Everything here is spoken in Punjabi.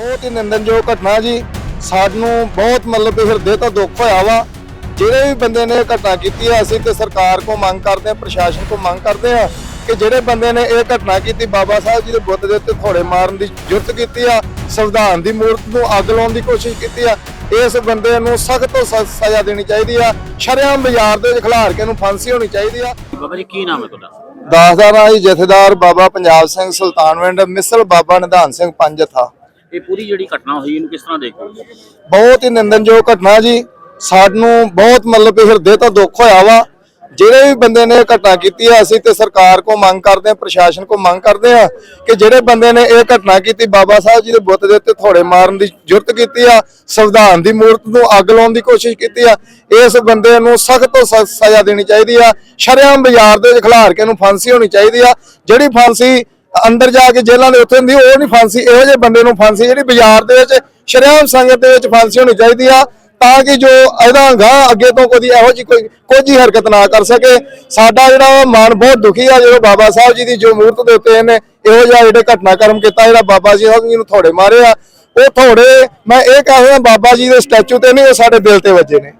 ਬਹੁਤ ਹੀ ਨਿੰਦਨਯੋਗ ਘਟਨਾ ਜੀ ਸਾਨੂੰ ਬਹੁਤ ਮਤਲਬ ਹਿਰਦੇ ਤੋਂ ਦੁੱਖ ਹੋਇਆ ਵਾ। ਜਿਹੜੇ ਵੀ ਬੰਦੇ ਨੇ ਇਹ ਘਟਨਾ ਕੀਤੀ ਆ ਅਸੀਂ ਤੇ ਸਰਕਾਰ ਕੋ ਮੰਗ ਕਰਦੇ ਆ ਪ੍ਰਸ਼ਾਸਨ ਕੋ ਮੰਗ ਕਰਦੇ ਆ ਕਿ ਜਿਹੜੇ ਬੰਦੇ ਨੇ ਇਹ ਘਟਨਾ ਕੀਤੀ ਬਾਬਾ ਸਾਹਿਬ ਜੀ ਦੇ ਬੁੱਤ ਦੇ ਉੱਤੇ ਥੋੜੇ ਮਾਰਨ ਦੀ ਜੁਰਤ ਕੀਤੀ ਆ ਸੰਵਿਧਾਨ ਦੀ ਮੂਰਤ ਨੂੰ ਅੱਗ ਲਾਉਣ ਦੀ ਕੋਸ਼ਿਸ਼ ਕੀਤੀ ਆ ਇਸ ਬੰਦੇ ਨੂੰ ਸਖਤ ਤੋਂ ਸਖਤ ਸਜ਼ਾ ਦੇਣੀ ਚਾਹੀਦੀ ਆ ਸ਼ਰੇਆਮ ਬਾਜ਼ਾਰ ਦੇ ਵਿੱਚ ਖਿਲਾਰ ਕੇ ਇਹਨੂੰ ਫਾਂਸੀ ਹੋਣੀ ਚਾਹੀਦੀ ਆ। ਬਾਬਾ ਜੀ ਕੀ ਨਾਮ ਹੈ ਤੁਹਾਡਾ? ਦਾਸਦਾਰ ਆਈ ਜਥੇਦਾਰ ਬਾਬਾ ਪੰਜਾਬ ਸਿੰਘ ਸੁਲਤਾਨਵਿੰਡ ਮਿਸਲ ਬਾਬਾ ਨਿਧਾਨ ਸਿੰਘ ਪੰਜ ਥਾ। ਇਹ ਪੂਰੀ ਜਿਹੜੀ ਘਟਨਾ ਹੋਈ, ਇਹਨੂੰ ਕਿਸ ਤਰ੍ਹਾਂ ਦੇਖਦੇ ਬਹੁਤ ਹੀ ਨਿੰਦਨਯੋਗ ਘਟਨਾ ਜੀ। ਸਾਨੂੰ ਬਹੁਤ ਮਤਲਬ ਹਿਰਦੇ ਤੋਂ ਦੁੱਖ ਹੋਇਆ ਵਾ। ਜਿਹੜੇ ਵੀ ਬੰਦੇ ਨੇ ਘਟਨਾ ਕੀਤੀ ਆ, ਅਸੀਂ ਤੇ ਸਰਕਾਰ ਕੋ ਮੰਗ ਕਰਦੇ ਆ ਪ੍ਰਸ਼ਾਸਨ ਕੋ ਮੰਗ ਕਰਦੇ ਆ ਕਿ ਜਿਹੜੇ ਬੰਦੇ ਨੇ ਇਹ ਘਟਨਾ ਕੀਤੀ, ਬਾਬਾ ਸਾਹਿਬ ਜੀ ਦੇ ਬੁੱਤ ਦੇ ਉੱਤੇ ਥੋੜੇ ਮਾਰਨ ਦੀ ਜੁਰਤ ਕੀਤੀ ਆ, ਸੰਵਿਧਾਨ ਦੀ ਮੂਰਤ ਨੂੰ ਅੱਗ ਲਾਉਣ ਦੀ ਕੋਸ਼ਿਸ਼ ਕੀਤੀ ਆ, ਇਸ ਬੰਦੇ ਨੂੰ ਸਖਤ ਤੋਂ ਸਖਤ ਸਜ਼ਾ ਦੇਣੀ ਚਾਹੀਦੀ ਆ। ਸ਼ਰੇਆਮ ਬਾਜ਼ਾਰ ਦੇ ਵਿੱਚ ਖਿਲਾਰ ਕੇ ਇਹਨੂੰ ਫਾਂਸੀ ਹੋਣੀ ਚਾਹੀਦੀ ਆ। ਜਿਹੜੀ ਫਾਂਸੀ ਅੰਦਰ ਜਾ ਕੇ ਜੇਲ੍ਹਾਂ ਦੇ ਉੱਤੇ ਹੁੰਦੀ, ਉਹ ਨਹੀਂ ਫਾਂਸੀ, ਇਹੋ ਜਿਹੇ ਬੰਦੇ ਨੂੰ ਫਾਂਸੀ ਜਿਹੜੀ ਬਾਜ਼ਾਰ ਦੇ ਵਿੱਚ ਸ਼ਰੇਆਮ ਸੰਗਤ ਦੇ ਵਿੱਚ ਫਾਂਸੀ ਹੋਣੀ ਚਾਹੀਦੀ ਆ, ਤਾਂ ਕਿ ਜੋ ਇਹਦਾ ਗਾਂ ਅੱਗੇ ਤੋਂ ਕੋਈ ਇਹੋ ਜਿਹੀ ਕੋਈ ਕੋਈ ਜਿਹੀ ਹਰਕਤ ਨਾ ਕਰ ਸਕੇ। ਸਾਡਾ ਜਿਹੜਾ ਵਾ ਮਨ ਬਹੁਤ ਦੁਖੀ ਆ, ਜਦੋਂ ਬਾਬਾ ਸਾਹਿਬ ਜੀ ਦੀ ਜੋ ਮੂਰਤ ਦੇ ਉੱਤੇ ਇਹਨੇ ਇਹੋ ਜਿਹਾ ਜਿਹੜੇ ਘਟਨਾਕ੍ਰਮ ਕੀਤਾ, ਜਿਹੜਾ ਬਾਬਾ ਜੀ ਸਾਹਿਬ ਜੀ ਨੂੰ ਥੋੜੇ ਮਾਰੇ ਆ, ਉਹ ਥੋੜੇ, ਮੈਂ ਇਹ ਕਹਿੰਦਾ ਬਾਬਾ ਜੀ ਦੇ ਸਟੈਚੂ ਤੇ ਨਹੀਂ, ਉਹ ਸਾਡੇ ਦਿਲ ਤੇ ਵੱਜੇ ਨੇ।